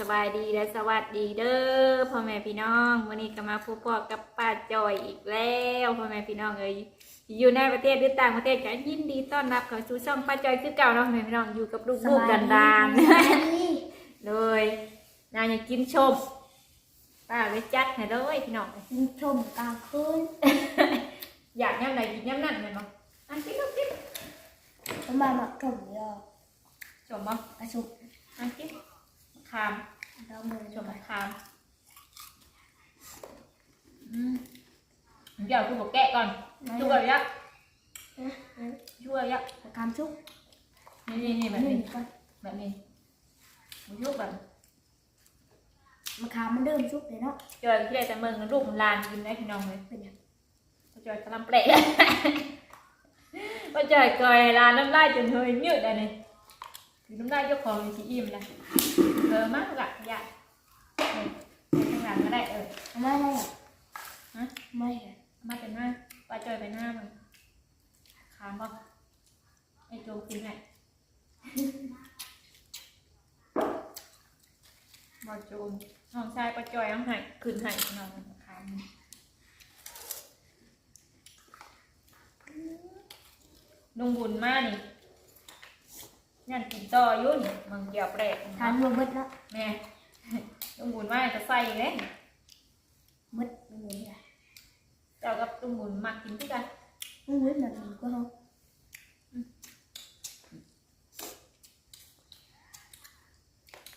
สบายดีและสวัสดีเด้อพ่อแม่พี่น้องวันนี้ก็มาพบพ่อกับป้าจอยอีกแล้วพ่อแม่พี่น้องเอ้ยอยู่ในประเทศหรือต่างประเทศก็ยินดีต้อนรับเข้าสู่ช่องป้าจอยคือเก่าเนาะพ่อแม่พี่น้องอยู่กับลูกๆกันดานๆเลยนายอยากกินชมป้าเลยจัดให้เลยพี่น้องกินชมกลางคืนอยากย่ำไหนกินย่ำนั่นเลยเนาะอันกินลูกกินทำไมมาชมเยอะชมบ่กระชุบอันกิน คามเรามือชมคามอืมเดี๋ยวกูบอกแกะก่อนช่วยยักช่วยยักกามชุบนี่นี่นี่แบบหนึ่นี้งก่อนแบบนี้มันยุบแบบมะขามมันเริ่มชุบเลยเนาะจอยที่ได้แต่เมืองลูกมันลานกินได้พี่น้องเลยเป็นยังจอยกำลังเปรย์ว่าจอยกอยลานน้ำลายจนเฮยยืดเลยนี่คือน้ำลายเจ้าของอยู่ที่อิ่มนะ เออมากละอยากข้างหลังก็ได้เออไม่ได้อะฮะไม่อะมาเป็นหน้าว่าจอยเป็นหน้ามันขามบ่ไอโจกินไงบ่โจมน้องชายปะจอยต้องให้คืนให้น้องขามลุงบุญมากนี่ ยันกินต่ออยุ่นมึงเกี่ยวแปลกทานรวมมืดแล้วแม่ลุงบุญมาจะใส่เลยมืดไม่เหมือนกันเจ้ากับลุงบุญมากินด้วยกันมืดมืดแบบนี้ก็เขา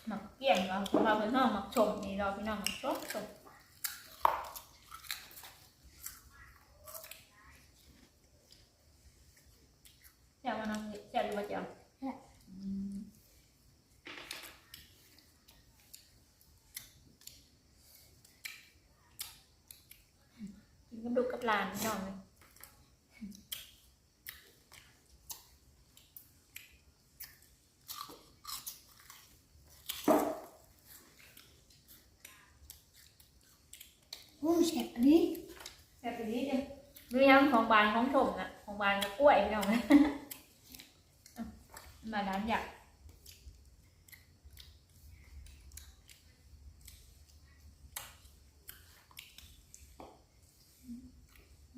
หมักเกี่ยงเราเราเป็นห้องหมักชมนี่เราพี่น้องหมักชมชมเจ้ามันน้องเจ้าดูว่าเจ้าอืมกินกับลูกกับหลานพี่น้องเลย โอ้ยแฉะอันนี้ แซ่บอีกนิดนึงมีทั้งของบานของชมนะของบานกับกล้วยพี่น้องเลย อะมาร้านอยาก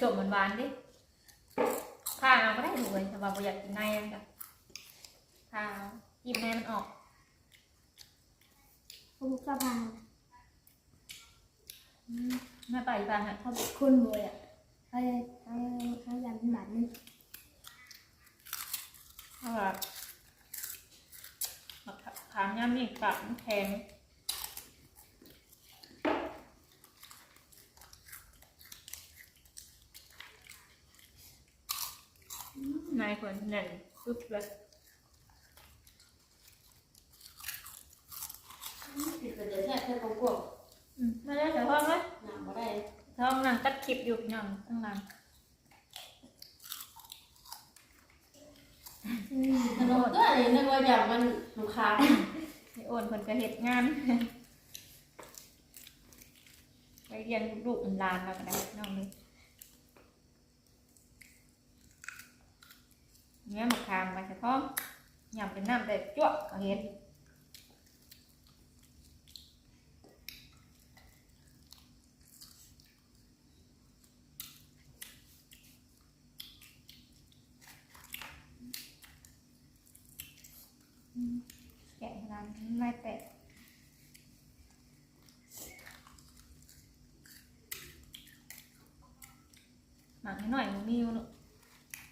ชมมันหวานดิข้าเอาก็ได้ดูเลยแต่ว่าบ่อยากกินในมันจ้ะข้าเอาหยิบในมันออกพวกกระพานอืมไม่ไปบ้างฮะเขาเป็นคนรวยอะเขาเขาเขาอยากเป็นแบบนี้เพราะว่าบักขามย่ำนี่ปากมันแข็งอืมนายคน แน่นปึ๊บเลยติดกระเดือกแค่แค่กงกงอืมมาได้แต่ห้องเลยหนังมาได้ห้องนั่งตัดคลิปอยู่นั่งข้างหล่างอืมขนมก็อะไรนึกว่าอย่างมันลูกค้าไอโอนคนก็เหตุงานไปเรียนลูกๆหลานแล้วก็ได้น้องนี่ เนี่ยมาคามมาจะท้องยำเป็นน้ำแต่จั่วก็เห็นอืมแกะร้านไม่แตะหมักให้หน่อยมันมีอยู่เนอะ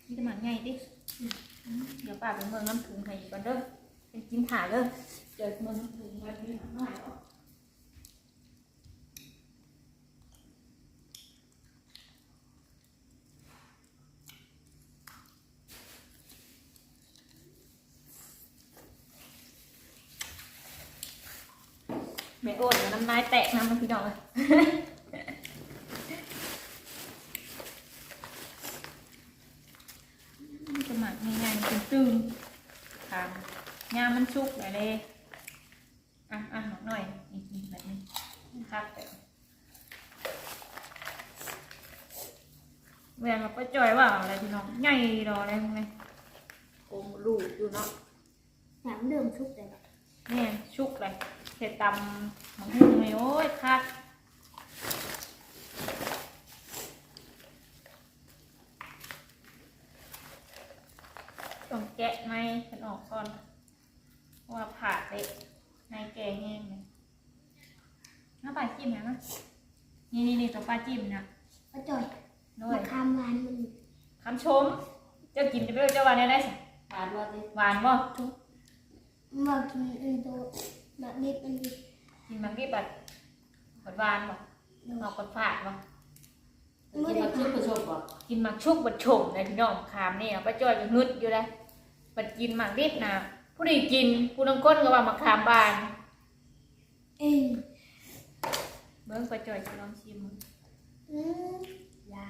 นี่จะหมักไงดิอืม เดี๋ยวป้าไปเมืองน้ำถุงให้ก่อนเด้อเป็นกินถ่ายเด้อเดี๋ยวเมืองน้ำถุงมาที่หน่าแม่โอ้ยน้ำลายแตกนะมันพี่ดอกเลย ตึงทางงามมันชุกเลยเลยอะอะหน่อยนี่นี่แบบนี้ครับแต่เวลาก็จอยว่าอะไรพี่น้องใหญ่รออะไรมึงเลยโอ้ลูกอยู่เนาะหนังเดิมชุกเลยแบบเนี่ยชุกเลยเห็ดตำหมังหุ่งเลยโอ้ยคัก ต้องแกะไม่ฉันออกก่อนเพราะว่าผ่าไปในแกงแห้งเลยน้าปลาจิ้มนะนะนี่นี่นี่ตัวปลาจิ้มนะก็จ่อยด้วมายคำงานมันคำชม เจ้ากินจะไม่รู้เจ้าวันได้ได้สิผ่านว่าดิหวานบ่ทุกมากินอันโตแบบนี้มันดีกินมันกี่บัดหวานหวานบ่ออกกดฝาดบ่ กินมาชุบมาชมบ่กินหมักชุกบัดชมเลยพี่น้องคามนี่ป้าจ้อยก็งึดอยู่เลย บัดกินหมักดิบนะผู้ใดกินผู้นังก้นก็ว่ามาคามบานเอ้ยเบิ้งป้าจ้อยสิลองชิมมึงอืมยา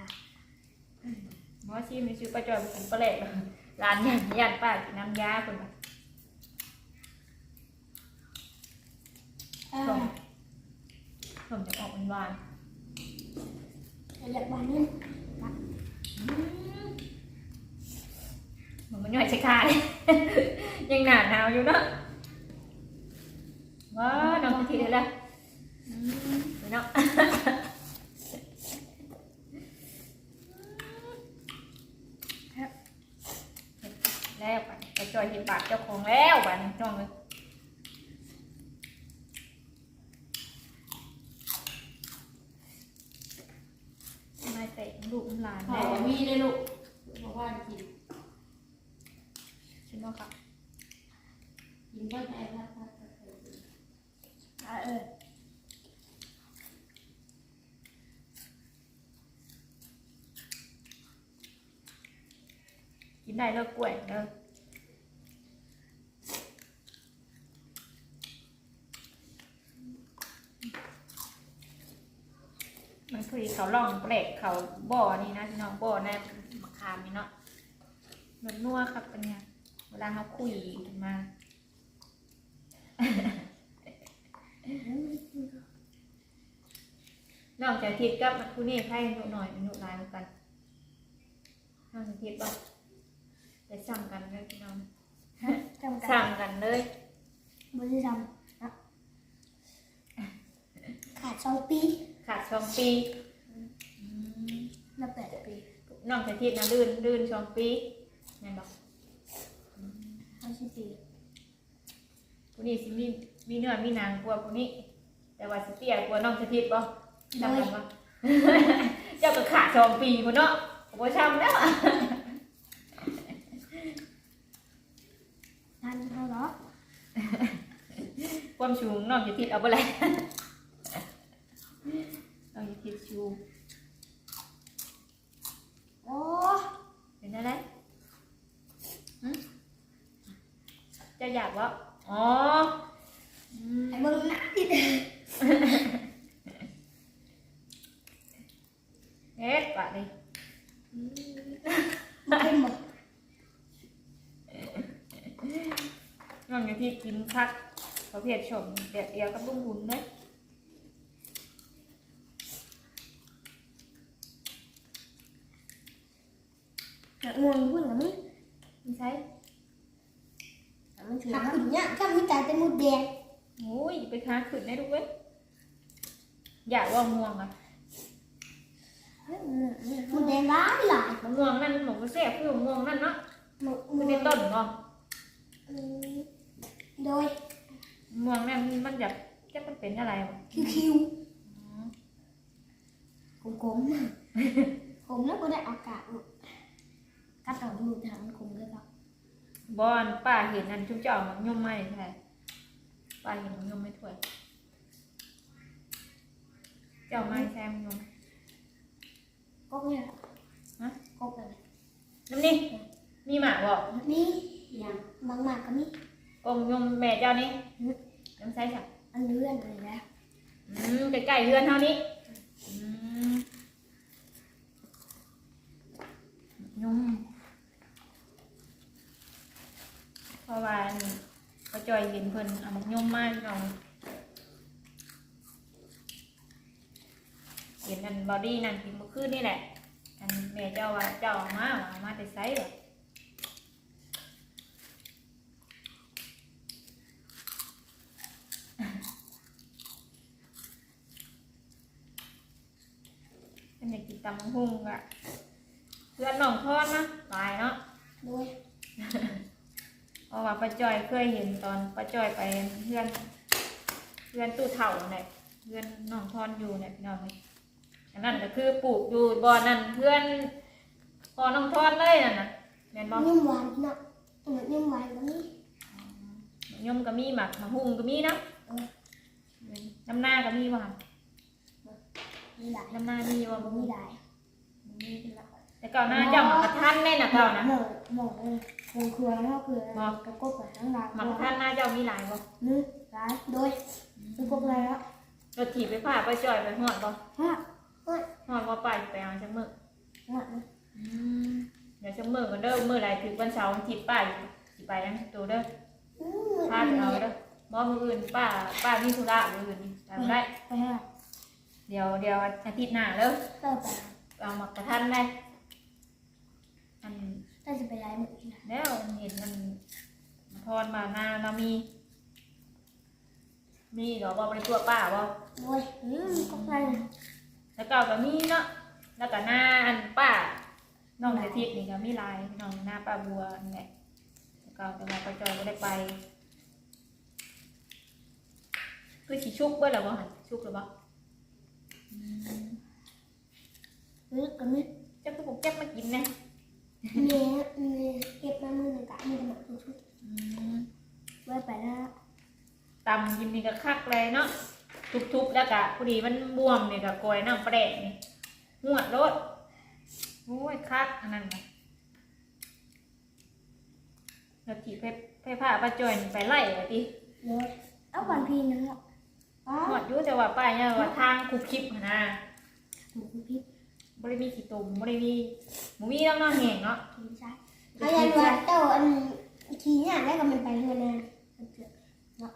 หมอชิมนี่ชื่อป้าจ้อยไปกินปลาแหลกร้านยันยันป้ากินน้ำยาคนมาอ่าส้มส้มจะออกหวานอยากบานนี้ๆ มันมันย่อยใส่ขาเลยยังหนาหนาวอยู่เนาะว้าน้องทีเดียวละเนาะแล้วไปจอยเห็นบากเจ้าของแล้วบันจ้องเลยมาเตะลูกหลาน ข้า แม่ วมีได้ลูกบอกว่ากิน ชิมเอาครับ กินก็ได้ครับครับ อ่าเออ กิน ได้เลิกกล้วยเด้อมันคือเขาล่องเปลกเขาบ่อนี่นะพี่น้องบ่อในมะขามนี่เนาะมันนัวครับเป็นไงเวลาเขาคุยกันมานอกจากทิศกับมันคุนี่ไพ่หนุหน่อยมันหนุลายเหมือนกันนอกจากทิศบ่ ไปสั่งกันเลยพี่น้องจำกัสั่นงกันเลยบริษัทนะขาดสองปีขาดสองปีอืมนับแปดปีนอกจากทิศนะลื่นลื่นสองปีนั่นบอกห้าสิบปีผู้นี้สิมีมีเนื้อมีหนังกว่าผู้นี้ แต่ว่าสิเตี้ยกว่านอกจากทิศบ่จำกันบ่ เจ้าก็ขาดสองปีพุ่นเนาะบ่ช้ำแล้ว ทันเขาเหรอความสูงนอกจากทิศเอาไปเลยนอกจากทิศชูโอ้เป็นอะไรหึจะอยากว่าอ๋ออืมไอ้เบิ้งหน้าดิ เอ๊ะปะดิอืม มาเป็นหมด นอกจาก ที่กินคักประเภทชมเดียดเดียวกับลุงบุญเลยหนักงวงพูดกับมึงไม่ใช่มันถือขึ้นเนี่ยถ้ามีตาเป็นมุดแดงโอ้ยไปค้าขึ้นได้ดูเว้ยอยากว่าม่วงอะมุดแดงร้ายหลายมะม่วงนั่นหมกกระแซ่บคือมะม่วงนั่นเนาะ หมด คือในต้นเนาะ อืมโดย มะม่วง นั่นมันจะจะมันเป็นอะไรวะคิวคิวอ๋อขมขมขมแล้วก็ได้อากาศกัดต่อดูทางมันขมเลยครับบอนป้าเห็นนั่นชุบเจ้ามันย่อมไม่ใช่ป้าเห็นมันย่อมไม่ถ้วย เจ้าไม่แซมย่อมก็เนี่ยฮะก็กันน้ำนี่มีหมากบอกนี่ยังบางหมากก็มีกงยมแม่เจ้านี่น้ำใส่ค่ะม อันเลื่อนอะไรนะอืมใกล้ๆเรือนเท่านี้อืมยุ่มเพราะว่าอันก็จอยเห็นเพิ่นเอามักยุ่มมากน้องเห็นอันบอดี้นั่นกินเมื่อคืนนี่แหละ อันแม่เจ้าว่าเจ้าเอามาเอามาแต่ไซส์อเป็นอยากกิน ตำบักหุ่งอะเพื่อนน้องทอดนะตายเนาะ โดยเพราะว่าป้าจอยเคยเห็นตอนป้าจอยไปเพื่อนเพื่อนตู้เถ่าเนี่ยเพื่อนน้องทอนอยู่เนี่ยพี่น้องนี่อันนั้นก็คือปลูกอยู่บ่อนั่นเพื่อนพอน้องทอนเลยนั่นน่ะแม่นบ่นิ่มหวานเนาะเหมือนนิ่มหวานก็มียมก็มีหมักมะฮุงก็มีเนาะเออน้ำหน้าก็มีบ่ค่ะ มีหลายน้ำหน้ามีบ่บ่มีมีหลายมีแต่เก่าหน้าเจ้าหมักกระทันได้น่ะเก่านะ หมอหมอเลยคงครัวแล้วก็คือกระกบกับทั้งหลายหมักกระทันหน้าเจ้ามีหลายบ่นึกร้ายโดยคือกบอะไรแล้วรถถีบไปผ่าป้าจอยไปหอดบ่ฮะฮะหอดบ่ไปไปเอาจังมื้อฮะอืมเดี๋ยวจะมือกันเด้อมือไรถึงวันเสาร์วันอาทิตย์ป้าสิไปยังตัวเด้ออืพาไปเอาเด้อบ่มืออื่นป้าป้ามีธุระมืออื่นนี่ทำได้ไปฮะ เดี๋ยวเดี๋ยวอาทิตย์หน้าเด้อก็ไปเอาหมักกระทันได้อันถ้าจะไปย้ายมือที่ไหนแล้วเห็นมันพรมาหน้าเรามี มีดอกบ่บริตัวป้าบ่โดยอืมกบอะไรแล้วก็ก็มีเนาะแล้วก็หน้าอันป้าน้องอาทิตย์นี่ก็มีลายน้องหน้าป้าบัวนี่แหละแล้วก็แต่ว่าป้าจอยก็ได้ไปคือสิชุกเบิดแล้วบ่หั่นชุกแล้วบ่อืม นึกก็นึกเจ้าคือผมเก็บมากินแน่เมย์เมย์เก็บมามือหนึ่งกะมือหนึ่งชุดอืมไว้ไปแล้วตำกินนี่ก็คักเลยเนาะทุบๆแล้วก็พอดีมันบวมนี่ก็กอยน้ำแปลกนี่หวดรถโอ้ยคักอันนั้นน่ะแล้วที่เพเพผ้าป้าจอยนี่ไปไล่ว่าติโดยเอาวันพีนะครับ อ๋อหวดอยู่แต่ว่าป้าเนี่ยว่าทางคุบคลิปหั่นนะถูกพิษบ่ได้มีขี้ตุ่มบ่ได้มีหมูมีน้ำเนาะแห้งเนาะทีใช่เขายันว่าเจ้าอันทีเนี่ยแล้วก็มันไปเงินนานมันเกิดเนาะ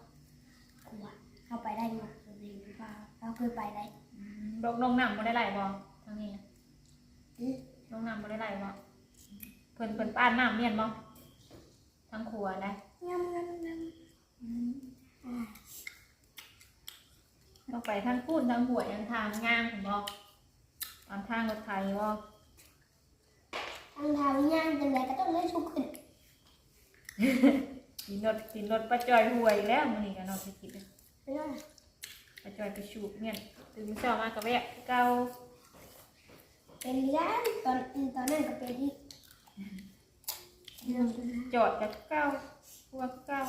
กลัวเข้าไปได้ไหมดีหรือเปล่าเราเคยไปได้อืมลงลงน้ำบ่ได้ไหลบ่ทางนี้นะอืมลงน้ำบ่ได้ไหลบ่เพิ่นเพิ่นป้านน้ำเมียนบ่ทางครัวได้งำงำงำอ่า ต้อง ไปทางพูนทางหัวยทางทางงามผมบอกตามทางรถไทยว่าทางทางย่างจังไรก็ต้องเล่นชุกขึ้นกินรถกินรถป้าจอยหวยแล้วมันนี่กันเนาะไปกินไม่ได้ป้าจอยไปชูบเนี่ยตื่นมาเช้ามากระแวะเก้าเป็นย่างตอนตอนนั้นก็เป็นที่เรื่องนะจอดกับเก้าพวกเก้า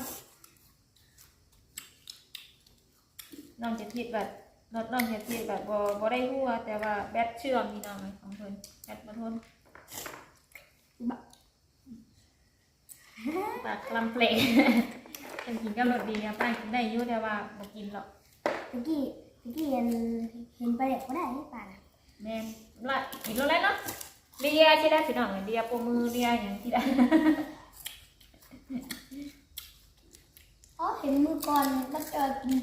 น้องจะทิดแบบรถน้องจะทิดแบบบ่บ่ได้หัวแต่ว่าแบตเชื่อมนี่น้องของเพิ่นแบตมาทนปากลำเพลงเป็นกินกับรถดีนะป้ากินได้อยู่แต่ว่าบ่กินหรอกตะกี้ตะกี้เห็นเห็นไปเด็กก็ได้ป่าน่ะแม่นละกินแล้วแหละเนาะเลียที่ได้สิน้องเลียโปรมือเลียอย่างที่ได้อ๋อเห็นมือก่อนแล้วเจอกิน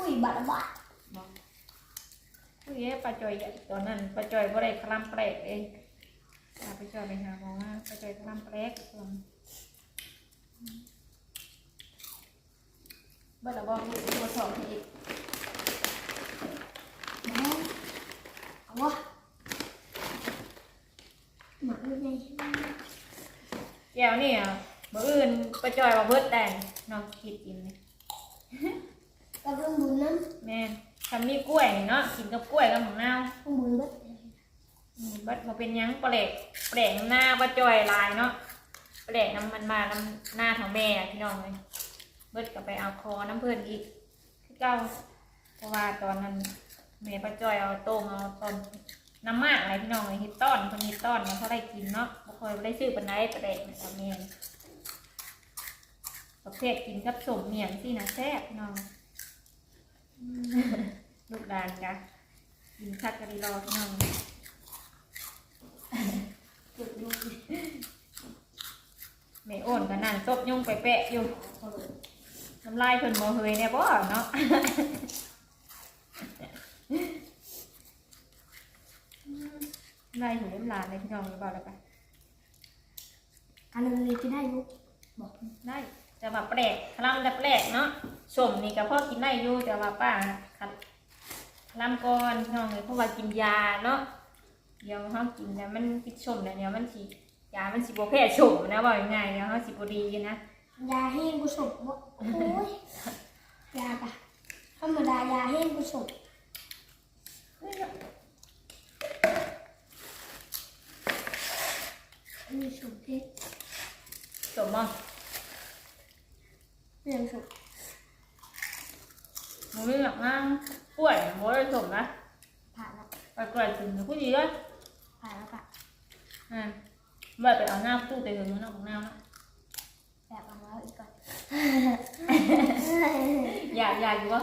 คุยบัตรบัตรบอกคุยเอ้ป้าจอยอะตอนนั้นป้าจอยบ่ได้คลำแปลกเองพาป้าจอยไปหาหมอมาป้าจอยคลำแปลกส่วนเบิดและบ่ลูกตัวสองให้อีกนะเอาวะหมักยังไงแก้วนี่อะมื้ออื่นป้าจอยว่าเบิดได้น้องคิดกินนี่ กับเรื่องบุญนั้นแม่นถ้ามีกล้วยนี่เนาะกินกับกล้วยกับหมังนาวเรื่องบุญเบิดอืมบัดมาเป็นหยังแปลกแปลกน้ำหน้าบัดจอยลายเนาะแปลกน้ำมันมาน้ำหน้าของแม่อะพี่น้องเลยเบิดก็ไปเอาคอน้ำเพื่อนอีกคือเก้าเพราะว่าตอนนั้นแม่ป้าจอยเอาโต้มเอาตอนน้ำมากอะไรพี่น้องเลยเฮ็ดต้อนคนเฮ็ดต้อนเนี่ยเขาได้กินเนาะบ่ค่อยได้ซื้อปันไดแปลกนะครับแม่ประเภทกินกับสมเมียงที่นะแซ่บพี่น้อง ลูกดานจ้ะกินคักกะดีรอพี่น้องจุดลูกแม่โอนก็นั่งซบยุ่งไปแปะอยู่น้ำลายเพิ่นบ่เฮยแน่บ่เนาะไล่หูน้ำลายเลยพี่น้องรู้บ่แล้วกันอันนั้นเลยจะได้ลูกบอกได้ แต่ว่าแปลกคลำแต่แปลกเนาะสมนี่ก็พอกินได้อยู่แต่ว่าป้าคัดคลำก่อนพี่น้องเลยเพราะว่ากินยาเนาะเดี๋ยวเขากินแล้วมันกินสมแล้วเนี่ยมันสิยามันสิบ่แพ้สมนะว่าง่ายๆเนาะเขาสิบ่ดีนะยาแห้งผสมบ่โอ้ยยาปะธรรมดายาแห้งผสมมีสมเพชรสมบ่ เรื่องสมมันไม่หลักนั่งป่วยบ่ได้สมนะผ่านแล้วไปกล้วยถึงผู้ดีเลยผ่านแล้วปะอ่าแบบไปเอาหน้าตู้ไปถึงน้ำของน้ำนะแบบเอาแล้วอีกก่อน อยากอยากอยู่ว่า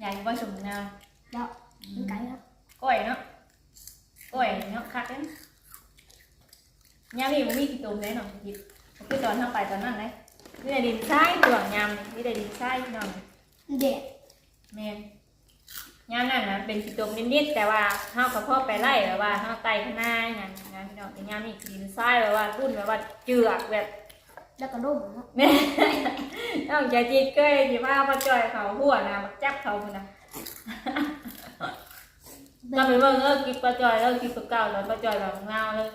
อยากอยู่ว่าสมน้ำแล้วมันไกลแล้วก้อยเนาะก้อยเนาะคักเด้ยามนี้มันมีกี่ตุ่มเลยเนาะหยิบคือตอนทำไปตอนนั้นเลย มีแต่ดินทรายตัวงามมีแต่ดินทรายพี่น้องเด็ดแม่นยามนั้นนะเป็นกี่ตุ่มนิดๆแต่ว่าเฮากับพ่อไปไล่แบบว่าเฮาไต่ข้างหน้าอย่างนั้นนะพี่น้องแต่ยามนี้ดินทรายแบบว่ารุ่นแบบว่าเจือกแบบแล้วก็ร่มเนาะแม่ต้องใจจีเก้ยที่ว่ามาจ่อยเขาหัวนะมาจับเขาคนนะก็ไปเบิ่งเออกิบปลาจ่อยแล้วกิบปลาเก่าแล้วปลาจ่อยแบบเงาเลย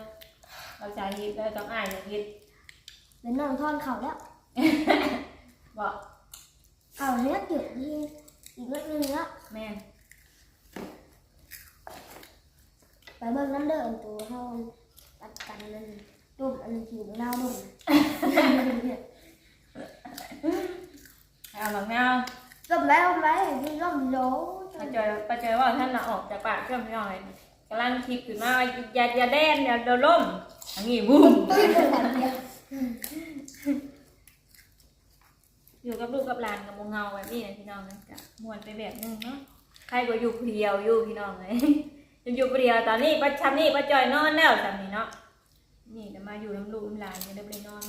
เราใจยิบแล้วต้องอ้ายอย่างยิบเป็นน้องทอนเข่าแล้ว บอกเข่าเนี้ยเกี่ยวที่อีกนิดนึงละแม่นไปเบิ่งน้ำเด้ออันตัวเฮาตัดกันนั่นร่มอันนี้กินเหล้าร่มเอาหลังเงาร่มแล้วไหมนี่ร่มโหลปลาจ่อยปลาจ่อยว่าท่านละออกจากปากเครื่องไม่น้อยกำลังคิดขึ้นมาว่าอย่าอย่าแดนอย่าโดนล่มอันนี้บุ้ม ปื้นเป็นแบบเดียว อยู่กับลูกกับหลานกับโมเงาแบบนี้นะพี่น้องนะกะมวนไปแบบนึงเนาะใครก็อยู่ผู้เดียวอยู่พี่น้องเลยยังอยู่ผู้เดียวตอนนี้ป้าชับนี่ป้าจอยนอนแล้วตอนนี้เนาะนี่จะมาอยู่น้ำลูกน้ำหลานจะได้ไปนอน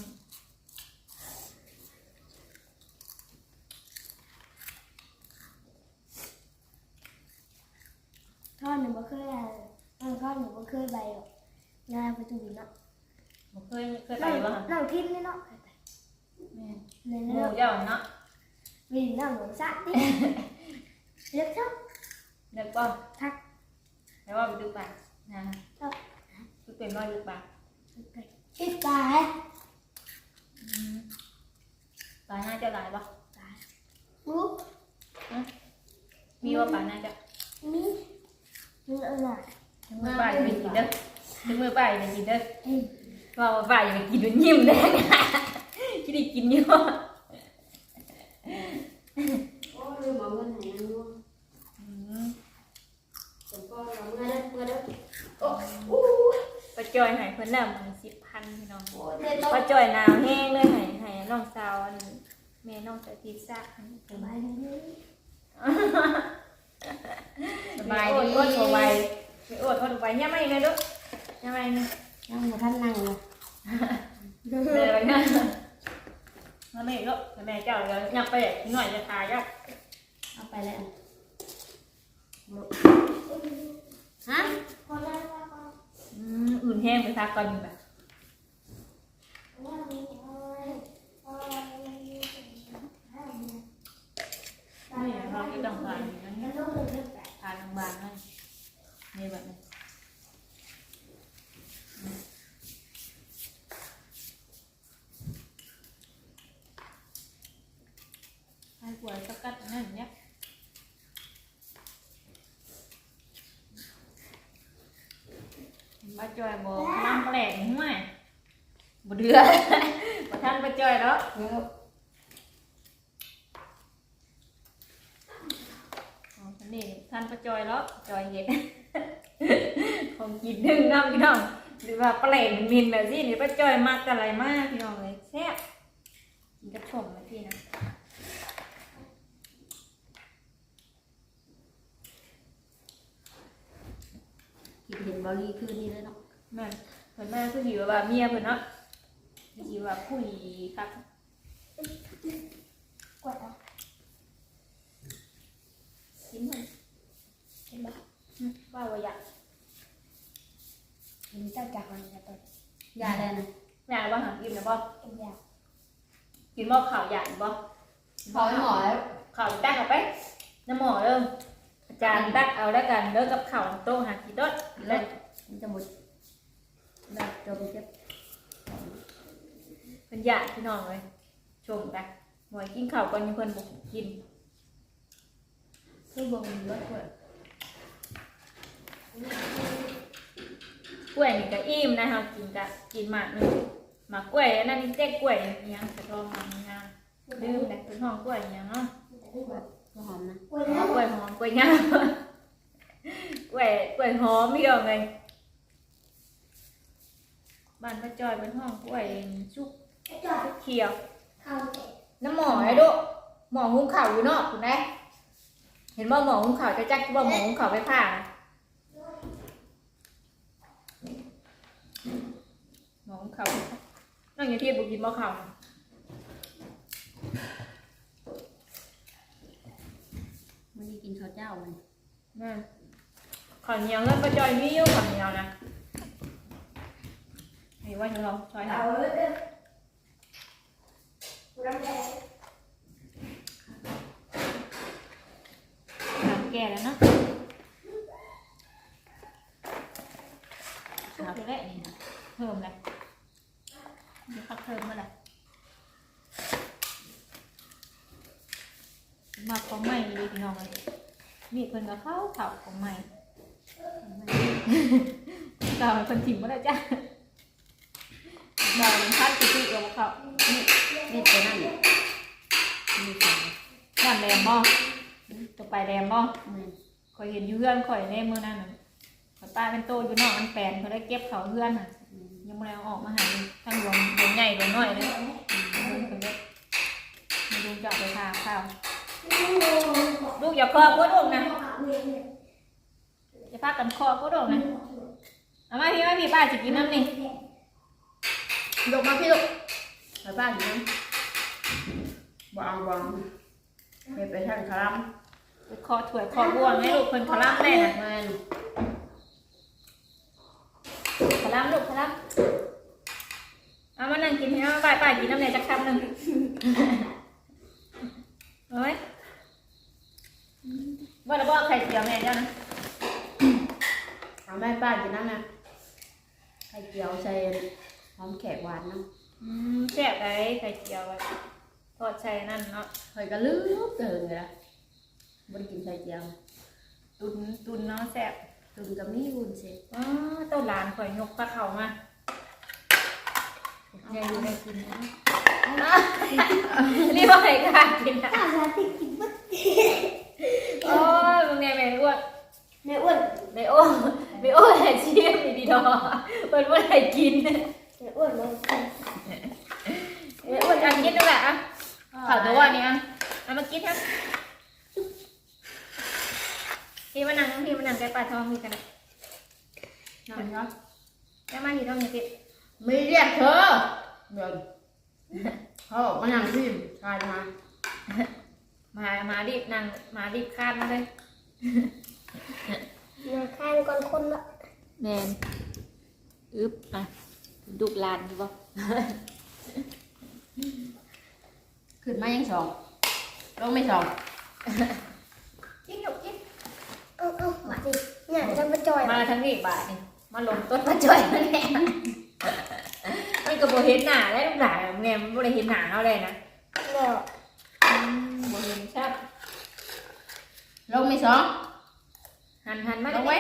ทอนหนูบ่เคยอะไรเออทอนหนูบ่เคยไปหรอกงานประตูเนาะบ่เคยเคยไปนั่งบ่นั่งทิมนี่เนาะแม่เลยหมูเนาะ เจ้าเนาะ vì nó ngủ sát đi rất thấp เด็กบ่ thắt แล้วว่าไปดูปากนะ thấp ดูเป็นบ่ดูปาก ít bà ấy อืมปากหน้าเจ้าหลายบ่ bút มีว่าปากหน้าเจ้า mí nữa là ถึงมือป้าอย่า ไปกินเด้อถึงมือป้าอย่าไปกินเด้อ ừ. ว่าว่าป้าอย่าไปกินมันยิ้มแดงที่ได้กินเยอะโอ้ยหมอเงินไหนนั่งด้วยอืมสมก็เราเงินได้เงินได้ป้าจอยใหายเพิ่นแล้วมันสิบพันพี่น้องโอ้ยเด็ดต้ป้าจอยหนาวแห้งเลยใหายหายน้องสาวอันแม่น้องสาวทีซ่าสบายดีสบายดีอดสบายไปอดอดไปยังไม่เลยลูกยังไม่เลย đang một thanh năng rồi เลยไปนะ มาไม่ลูกแม่เจ้าเดี๋ยวยังไปหน่อยจะตายแล้วเอาไปแล้วฮะ con đang qua con อืมอื่นแห้งไปทักก่อนอยู่แบบ เยอะนี่ท่านประจอยแล้วจอยเห็ดของกินนึ่งน้ำพี่น้อหรือว่าปลาเหลนมินแบบนี้นี่ประจอยมากอะไรมากพี่น้องเลยแซ่บกินระชมนะพี่นะกินเห็ดบอลลี่คืนนี้เลยเนาะแม่เหมือนแม่คือหิวแบบเมียเหมือนเนาะหิวว่าญิงครับ กดเอากินเพิ่นเห็นบ่อืมว่าว่าอยากเห็นเจ้าจากมันจะตัวยาแดนนะอยากบ่หากินนะบ่เป็นยากินบ่ข้าวใหญ่บ่พอให้หมอแล้วข้าวตักเอาไปน้ำหมอเริ่มอาจารย์ตักเอาแล้วกันเลิกกับข้าวโต๊ะหากินต้นแล้แล้ววมันจะหมดแล้วจบเจ็บเพิ่นอยากพี่น้องเลย ชมไปหมวยกินข้าวก่อนยังเพิ่นบ่กินคือบงรถด้วยกล้วยนี่ก็อิ่มนะเฮากินก็กินหมากหนึงหมากกล้วยอันนั้นนี่เจ๊กกล้วยนี่ยังกระทองมันยังลืมแต่เป็นห้องกล้วยยังเนาะก็หอมนะกดกแล้วล้วยหอมกล้วยย่างกล้วยกล้วยหอมพี่น้องเลยบ้านพระจอยเป็นห้องกล้วยชุกจอดเขียวเข้าเตะ น้ำหมอไอ้ดุหมอหุงข้าวอยู่เนาะคุณได้เห็นบ่หมอหุงข้าวจะจักบ่หมอหุงข้าวไปผ่าน่ะหมอหุงข้าวนั่งอยู่ที่บุกินบ่ข้าวน่ะมันนี่กินข้าวเจ้ามันนั่นข้าวเหนียวเงินประจอยมีอยู่ข้าวเหนียวนะเห็นว่าจะลองช่วยหา เอาเลย เด้อน้ำแก่แล้วเนาะชุบเลยแหละนี่นะเพิ่มเลยเดี๋ยวพักเพิ่มเมื่อไหร่มาของใหม่เลยพี่น้องเลยมีเพิ่นก็เข้าเข่าของใหม่เก่าเพิ่นถิ่มมาแล้จ้ะเก่ามันพัดติดๆกับเขานี่ ตัวนั่นนี่สองบ้านแรมบ่ตัวไปแรมบ่แม่นข่อยเห็นอยู่เพื่อนข่อยในมือนั่นน่ะข่อยป้าเป็นโตอยู่นอกมันแปลนเขาได้เก็บเขาเพื่อนน่ะ อืมยังไม่ได้เอาออกมาใหาทั้งรวมรวมใหญ่รวมน้อยเลยรวมถึงเลยมาดูจะเอาไปทาข้าวลูกอย่าคอก็ดงนะอย่าพากันคอก็ดงนะเอามาพี่มาพี่ป้าจะกินน้ำนี่ยกมาพี่ลูกไปบ้านอยู่นะวางวางไปไปทางคารัมไปคอถ้วยคอบ่วงให้ลูกคนขลัมแน่น่ะแม่นขลัมลูกขลัมเอามานั่งกินให้เอาป้าป้ากินน้ำเนี่ยจักคำหนึ่งเอาไหมว่าแล้วบอกไข่เจียวแม่เจ้านะเอาแม่ป้ากินน้ำนะไข่เจียวใส่หอมแขกหวานน้อืมแซ่บไอ้ไข่เจียวอะท อดใส่นั่นเนาะำเคยก็ลืมเกินเลยละบ่ได้กินไข่เจียวตุนตุนเนาะแซ่บตุนกับนี่อุ่นเสร็จอ๋อต้นหลานข่อยยกปลาเข่ามาอยากอยู่ในกินนะอะนี่ว่าใครกล้ากินอะข้าวสารติดกินบึ๊ดโอ้ยมึงเนี่ยแม่อ้วนในอ้วนไม่โอ้ไม่โอ้แหละเชี่ยมีดีดอเปิดว่าใครกินในอ้วนมันกินไม่อ้วนการกินนั่นแหละอะ ข่าวตัวว่านี่อะเอามากินครับพี่มานั่งพี่มานั่งใกล้ปลาทองพี่กันนะนอนเนาะแม่มาอยู่ตรงนี้พี่ไม่เรียกเธอเดี๋ยวเขาบอกมานั่งที่ชายมามามารีบนั่งมารีบคาดมาเลยมาข้างก่อนคนละแมนอึ๊บอะดุลานดีบ่ ขึ้นมายังสองลงไม่สองกินหยกกินเอาเอามาดิเนี่ยจะมาจอยมาทั้งนี้บาทนี่มาลงต้นมาจ่อยมาแน่มันก็บ่เห็นหน้าแล้วลูกหลานเนี่ยมันบ่ได้เห็นหน้าเขาเลยนะแล้วอืมบ่เห็นชัดลงไม่สองหันหันมาลลงงไว้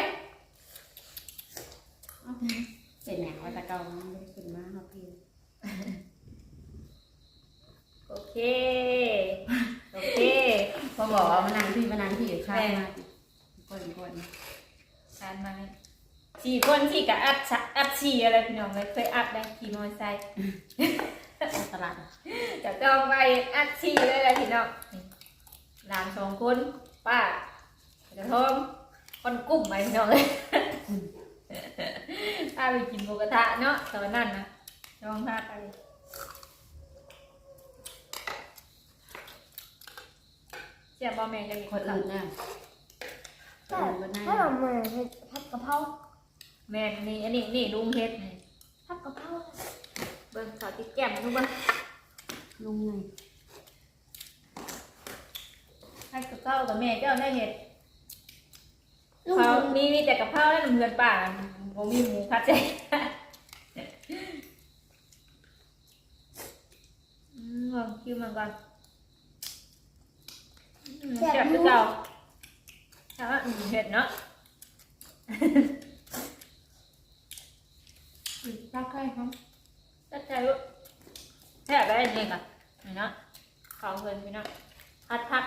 ไว้เป็นแหนงไว้ตะเกาไม่ได้ขึ้นมาครับพี่ โอเค โอเค พอบอกว่ามานั่งที่มานั่งที่ชายมาคนคนทานมาสี่คนที่กับอัดชะอัดชีอะไรพี่น้องเลยเคยอัดได้ขี่มอเตอร์ไซค์ตลาดจะต้องไปอัดชีเลยแหละพี่น้องนี่หลานสองคนป้าจะท้องคนกลุ่มไปพี่น้องเลยพาไปกินหมูกระทะเนาะตอนนั้นนะลองพาไป สียบอแม่จะมีคคนนหลัอื่บนเนี่ยแต่คนอื่นถ้าก็เราได้มาเห็ดผัดกะเพราแม่นี่อันนี้นี่ลุงเฮ็ดนี่ผัดกะเพราเบิ่งเขาติดแก้มดูเบิ่งลุงไงให้กับข้าวกับแม่เจ้าได้เห็ดลูกเขามีมีแต่กับข้าวแล้วน้ำเงินป่าผมมีหมูคัดใจอืมลองคิวมันก่อนอืม แซ่บคือเก่าถ้าว่าเผ็ดเนาะรักใครครับตัดใจลูกแซ่บได้จริงอะนี่เนาะเขาเพิ่นพี่เนาะพัดพัด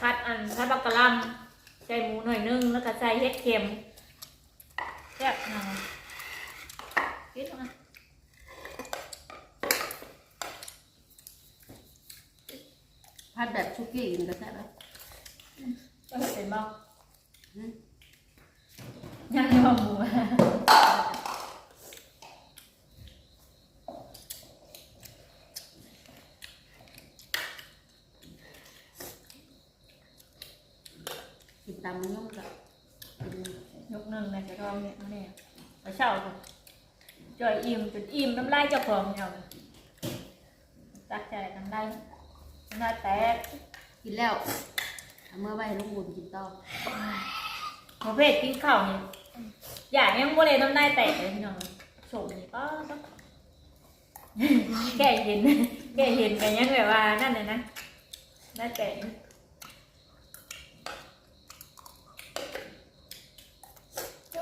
พัดอันพัดบักกะลำใส่หมูหน่อยนึงแล้วก็ใส่เห็ดเค็มแซ่บนะคิดมา พัดแบบชุ กี้กินก็แซ่บแล้วก็เห็ดเป็นบ้างอืมย่างยอหมูอะกินตามมันนุ่มกับกินยกหนึ่งในกระดองเนี่ยเอาเนี่ยเอาเช่าก่อนจ่อยอิ่มจนอิ่มน้ำลายเจ้าของเนี่ยตักใจน้ำลายน้ำลายแตก กินแล้วเอามื่อไปลุงบุญกินต่อ ประ เภทกินข้าวนี่อย่างยังโมเลยน้ำลายแตกเลยพี่น้องสมนี่ก็ต้องแก่เห็นแก่เห็นกันยังแบบว่านั่นเลยนะน่าแตกด้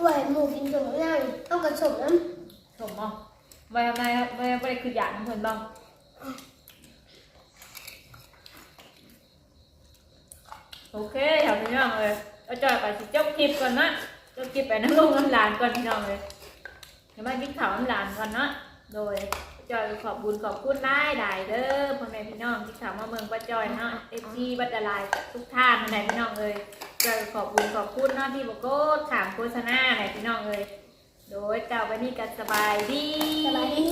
วยหมูกินจนง่ายเอากระสมน้สมอะไม่ไม่ไม่ไม่ได้คืออย่างเหมือนบ้างโอเคค่ะพี่น้องเลย เอาจอยไปสิจบคลิปก่อนนะจบคลิปไปน้ำลูกน้ำหลานก่อนพี่น้องเลยเดี๋ยวมากินข้าวน้ำหลานก่อนเนาะโดยจอยขอบบุญขอบคุณได้ได้เด้อพ่อแม่พี่น้องที่ข่าวมาเมืองป้าจอยเนาะเอฟซีบัตรลายทุกท่านนั่นแหละพี่น้องเลยจอยขอบบุญขอบคุณเนาะที่บอกโก้ถามโฆษณาไหนพี่น้องเลยโดยเก่าวันนี้กันสบายดีำสบายดี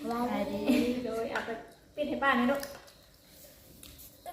สสบาบายยดีดีโดยเอาไปปิดให้ป้าหน่อยลูก